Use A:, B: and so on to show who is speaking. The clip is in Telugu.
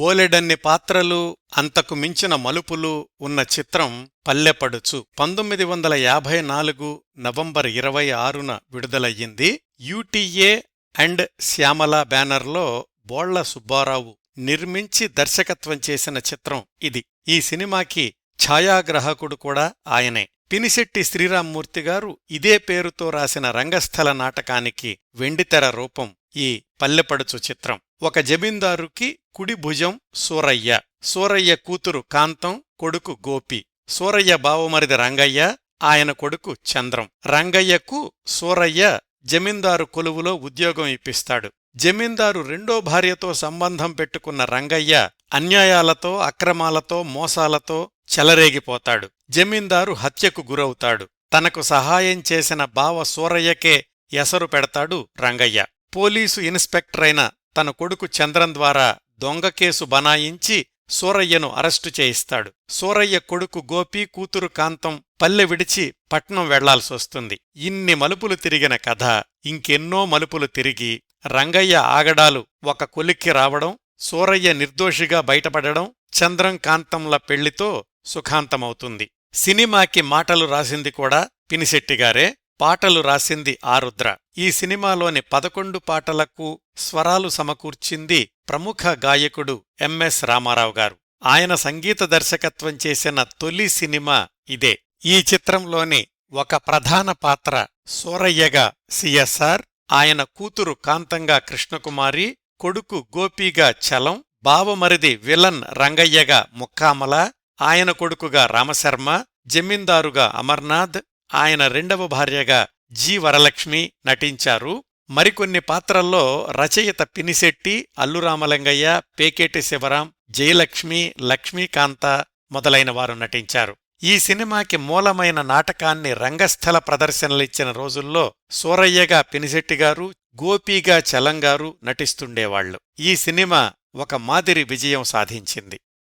A: బోలెడన్ని పాత్రలు అంతకు మించిన మలుపులు ఉన్న చిత్రం పల్లెపడుచు. పంతొమ్మిది వందల యాభై నాలుగు నవంబర్ ఇరవై ఆరున విడుదలయ్యింది. యూటీఏ అండ్ శ్యామల బ్యానర్లో బోళ్ళ సుబ్బారావు నిర్మించి దర్శకత్వం చేసిన చిత్రం ఇది. ఈ సినిమాకి ఛాయాగ్రాహకుడు కూడా ఆయనే. పినిశెట్టి శ్రీరామ్మూర్తి గారు ఇదే పేరుతో రాసిన రంగస్థల నాటకానికి వెండితెర రూపం ఈ పల్లెపడుచు చిత్రం. ఒక జమీందారుకి కుడి భుజం సూరయ్య. సూరయ్య కూతురు కాంతం కొడుకు గోపి. సూరయ్య బావమరిది రంగయ్య ఆయన కొడుకు చంద్రం. రంగయ్యకు సూరయ్య జమీందారు కొలువులో ఉద్యోగం ఇప్పిస్తాడు. జమీందారు రెండో భార్యతో సంబంధం పెట్టుకున్న రంగయ్య అన్యాయాలతో అక్రమాలతో మోసాలతో చెలరేగిపోతాడు. జమీందారు హత్యకు గురవుతాడు. తనకు సహాయం చేసిన బావ సూరయ్యకే ఎసరు పెడతాడు రంగయ్య. పోలీసు ఇన్స్పెక్టరైన తన కొడుకు చంద్రం ద్వారా దొంగ కేసు బనాయించి సూరయ్యను అరెస్టు చేయిస్తాడు. సూరయ్య కొడుకు గోపి కూతురు కాంతం పల్లె విడిచి పట్నం వెళ్ళాల్సొస్తుంది ఇన్ని మలుపులు తిరిగిన కథ ఇంకెన్నో మలుపులు తిరిగి రంగయ్య ఆగడాలు ఒక కొలిక్కి రావడం సూరయ్య నిర్దోషిగా బయటపడడం చంద్రం కాంతంల పెళ్ళితో సుఖాంతమవుతుంది. సినిమాకి మాటలు రాసింది కూడా పినిశెట్టిగారే పాటలు రాసింది ఆరుద్ర ఈ సినిమాలోని పదకొండు పాటలకు స్వరాలు సమకూర్చింది ప్రముఖ గాయకుడు ఎంఎస్ రామారావు గారు. ఆయన సంగీత దర్శకత్వం చేసిన తొలి సినిమా ఇదే. ఈ చిత్రంలోని ఒక ప్రధాన పాత్ర సూరయ్యగా సిఎస్ఆర్ ఆయన కూతురు కాంతంగా కృష్ణకుమారి కొడుకు గోపీగా చలం బావమరిది విలన్ రంగయ్యగా ముక్కామల ఆయన కొడుకుగా రామశర్మ జమీందారుగా అమర్నాథ్ ఆయన రెండవ భార్యగా జి వరలక్ష్మి నటించారు. మరికొన్ని పాత్రల్లో రచయిత పినిశెట్టి అల్లురామలింగయ్య పేకేటి శివరాం జయలక్ష్మి లక్ష్మీకాంత మొదలైన వారు నటించారు. ఈ సినిమాకి మూలమైన నాటకాన్ని రంగస్థల ప్రదర్శనలిచ్చిన రోజుల్లో సూరయ్యగా పినిశెట్టిగారు గోపీగా చలంగారు నటిస్తుండేవాళ్ళు ఈ సినిమా ఒక మాదిరి విజయం సాధించింది.